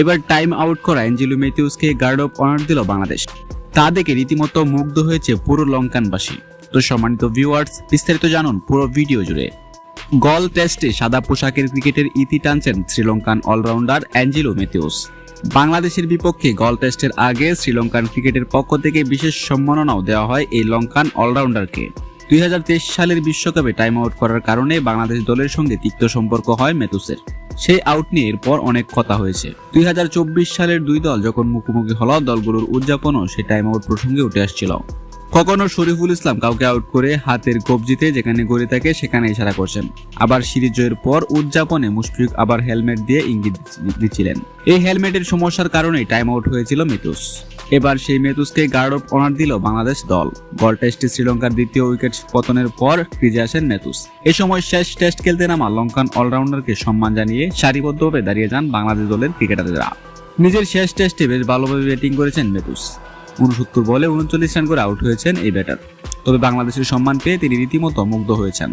এবার time out করা Angelo ম্যাথিউসকে গার্ড অফ অনার দিল বাংলাদেশ। তা দেখে রীতিমতো মুগ্ধ হয়েছে পুরো লঙ্কানবাসী। তো সম্মানিত ভিউয়ার্স বিস্তারিত জানুন পুরো ভিডিও জুড়ে। গল টেস্টে সাদা পোশাকের ক্রিকেটের ইতি টানছেন শ্রীলঙ্কান অলরাউন্ডার অ্যাঞ্জেলো ম্যাথিউস। বাংলাদেশের বিপক্ষে গল টেস্টের আগে শ্রীলঙ্কান ক্রিকেটের পক্ষ থেকে বিশেষ সম্মাননাও দেওয়া হয় এই লঙ্কান অলরাউন্ডারকে দুই হাজার তেইশ সালের বিশ্বকাপে টাইম আউট করার কারণে বাংলাদেশ দলের সঙ্গে তিক্ত সম্পর্ক হয় মেতুসের সেই আউট নিয়ে এরপর অনেক কথা হয়েছে। দুই হাজার চব্বিশ সালের দুই দল যখন মুখোমুখি হল, দলগুলোর উদযাপনও সেই টাইম আউট প্রসঙ্গে উঠে আসছিল। কখনো শরীফুল ইসলাম কাউকে আউট করে হাতের কবজিতে যেখানে গড়ে থাকে সেখানে ইশারা করছেন। আবার সিরিজ জয়ের পর উদযাপনে মুশফিক আবার হেলমেট দিয়ে ইঙ্গিত দিচ্ছিলেন। এই হেলমেটের সমস্যার কারণেই টাইম আউট হয়েছিল মেতুস। এবার সেই মেতুসকে গার্ড অফ অনার দিল বাংলাদেশ দল। গল টেস্টে শ্রীলঙ্কার দ্বিতীয় উইকেট পতনের পর ক্রিজে আসেন মেতুস এ সময় শেষ টেস্ট খেলতে নামা লঙ্কান অলরাউন্ডারকে সম্মান জানিয়ে সারিবদ্ধভাবে দাঁড়িয়ে যান বাংলাদেশ দলের ক্রিকেটাররা। নিজের শেষ টেস্টে বেশ ভালোভাবে ব্যাটিং করেছেন মেতুস উনসত্তর বলে উনচল্লিশ রান করে আউট হয়েছেন এই ব্যাটার। তবে বাংলাদেশের সম্মান পেয়ে তিনি রীতিমতো মুগ্ধ হয়েছেন।